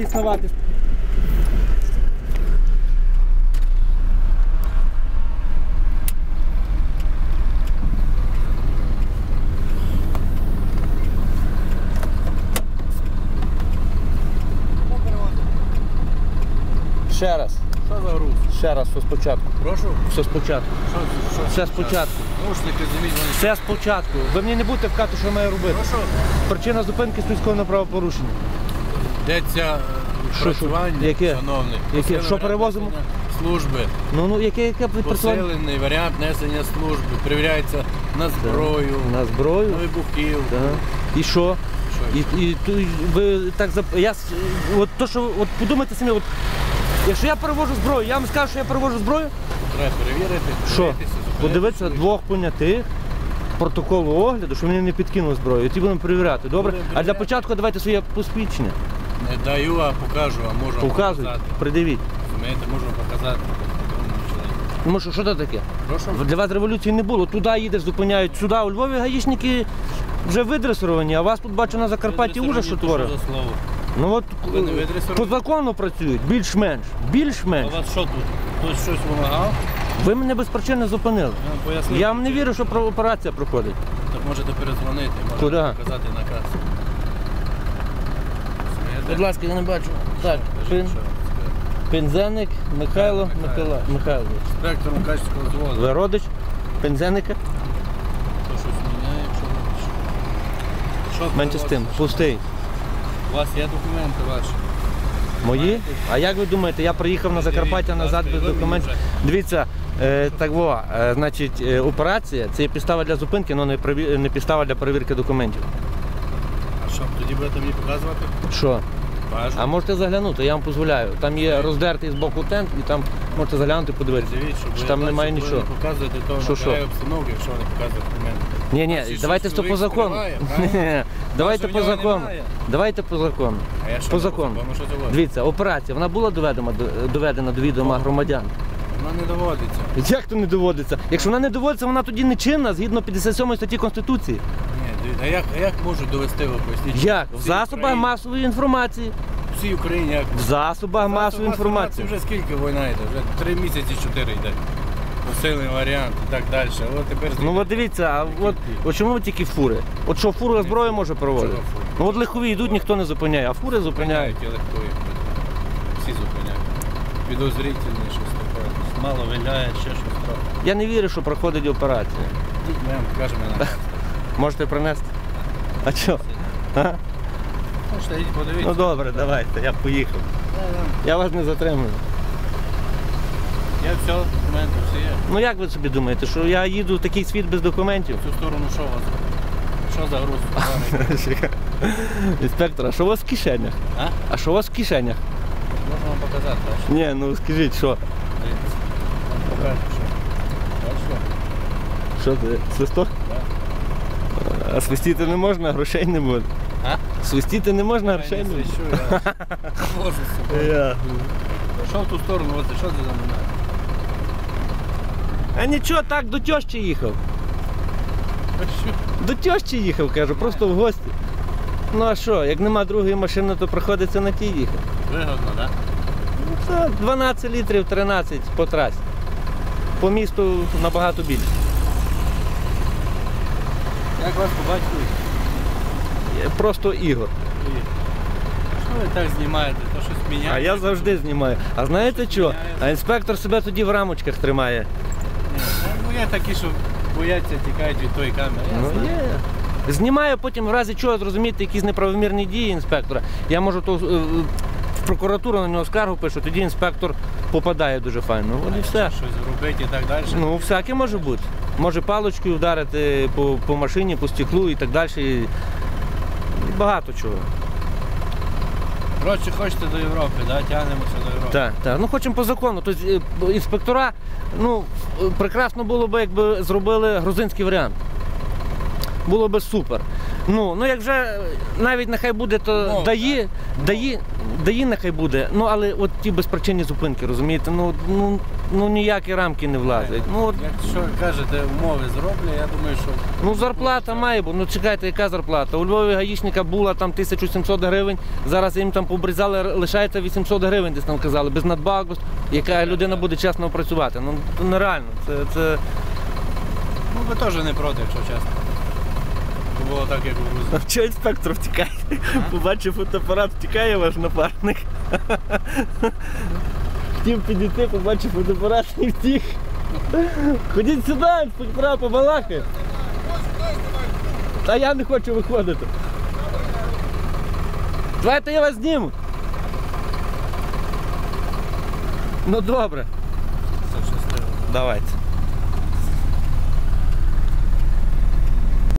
заснувати. Ще раз, Що за груз? ще раз, все спочатку. Прошу. Все спочатку. Що, що? Все спочатку. Наушники зніміть вони. Все спочатку. Ви мені не будете вкати, що я маю робити. Прошу. Причина зупинки слідського правопорушення. Йдеться е, відпрацювання. Яке? шановний. Яке? Що перевозимо? Служби. Ну ну яке яке відпрацювання? Посилений варіант несення служби. Перевіряється на зброю, На зброю. на вибухівку. Так. І що? Що? І, і ту- ви так зап... я с- от то, що от подумайте самі, от якщо я перевожу зброю, я вам скажу, що я перевожу зброю. Треба перевірити. Що? подивитися, двох понятих. Протоколу огляду, що вони не підкинули зброю, і ті будемо перевіряти. Добре? Будемо А для перевіряти. початку давайте своє посвідчення. Не даю, а покажу, а можу вам Показуйте, показати. придивіть. Розумієте, можу показати. Ну що, що це таке? Прошу. Для вас революції не було. Туди їдеш, зупиняють, сюди. У Львові гаїшники вже видресировані, а вас тут бачу на Закарпатті ужас, що творить. за слово? Ну от Ви не видресировані? по закону працюють, більш-менш. У Більш-менш. вас що тут? Хтось щось вимагав? Ви мене без причини зупинили. Я вам. Я вам не вірю, що про- операція проходить. Так можете передзвонити, можете Куди? показати наказ. Будь ласка, я не бачу. Так, пин. Пензеник Михайло. Михайла, Михайлович. Інспектор Мукачського зводу. Ви родич Пензеника? Хто щось міняє, якщо. Що Менше з тим, пустий. У вас є документи ваші? Мої? А як ви думаєте, я приїхав на Закарпаття назад без документів? Дивіться, е, так во, е, значить, е, операція це є підстава для зупинки, але не, приві- не підстава для перевірки документів. А що, тоді будете мені показувати? Що? Бажу. А можете заглянути, я вам дозволяю. Там є роздертий з боку тент, і там можете заглянути, подивитися. Дивіться, Що там немає нічого. не показуєте, то Що, що? обстановки, якщо не показує документи. Ні, ні, давайте то по закону. Давайте по закону. Давайте по закону. А я що По закону. Дивіться, операція, вона була доведена, доведена до відома громадян. Вона не доводиться. Як то не доводиться? Якщо вона не доводиться, вона тоді не чинна згідно 57 статті Конституції. А як, а як можуть довести ви поясніть? Як? В Всій засобах Україні- масової інформації. Всій Україні як? В засобах масової інформації. Вже скільки війна йде? Вже три місяці, чотири йде. Посилений варіант і так далі. От тепер Ну от дивіться, а от, от чому тільки фури? От що фура зброю може проводити? Чого фури? Ну от лихові йдуть, ніхто не зупиняє, а фури зупиняють. зупиняють і. Всі зупиняють. Підозрительні, щось таке. Мало виляє, ще щось трохи. Я не вірю, що проходить операція. Йдіть, ми вам покажемо на нас. Можете принести? А що? А? Ну добре, давайте, я поїхав. Я вас не затримую. Я все, документи всі є. Ну як ви собі думаєте, що я їду в такий світ без документів? В цю сторону що у вас? Що за груз? Інспектор, а що у вас в кишенях? А? А що у вас в кишенях? Можна вам показати, бачите? Ні, ну скажіть, що? Покажу, що. Бачите? Що це? Свисток? Так. А свистіти не можна, грошей не буде. А? Свистіти не можна, грошей не буде. я можу з собою. Що в ту сторону, ось що це за мене? А нічого, так до тьощі їхав. До тьощі їхав, кажу, просто в гості. Ну а що, як нема другої машини, то приходиться на тій їхати. Вигодно, так? Ну, Це 12 літрів, 13 по трасі. По місту набагато більше. Як вас побачили? Просто ігор. Що ви так знімаєте? То щось міняєте? А я завжди знімаю. А знаєте що? А інспектор себе тоді в рамочках тримає. Ні, Ну є такі, що бояться, тікають від тої камери. Я Ну, знаю. є. Знімаю потім в разі чого зрозуміти якісь неправомірні дії інспектора. Я можу то е, в прокуратуру на нього скаргу пишу, тоді інспектор попадає дуже файно. От і все. Щось робити і так далі. Ну, всяке може бути. Може паличкою вдарити по, по машині, по стеклу і так далі. І багато чого. Коротше, хочете до Європи, да? тягнемося до Європи. Так, так. Ну хочемо по закону. Тобто е, інспектора, ну, е, прекрасно було б, якби зробили грузинський варіант. Було б супер. Ну, ну як вже навіть нехай буде, то Мова, дає, дає, дає нехай буде. Ну, але от ті безпричинні зупинки, розумієте? Ну, ну ну ніякі рамки не влазять. Ну, от, Якщо кажете, умови зроблять, я думаю, що ну зарплата має бути. Ну чекайте, яка зарплата? У Львові гаїшника була там 1700 гривень, зараз їм там побрізали, лишається 800 гривень, десь там казали, без надбавок, без... яка людина буде чесно працювати. Ну нереально. Це, це... ну ви теж не проти, якщо чесно. То було так, як у Грузії. А чого інспектор втікає? Побачив фотоапарат, втікає ваш напарник. Хотів підійти, побачив фотоапарат і втік. Ходіть сюди, інспектора, побалакай. Та я не хочу виходити. Давайте я вас зніму. Ну добре, Все щасливо. давайте.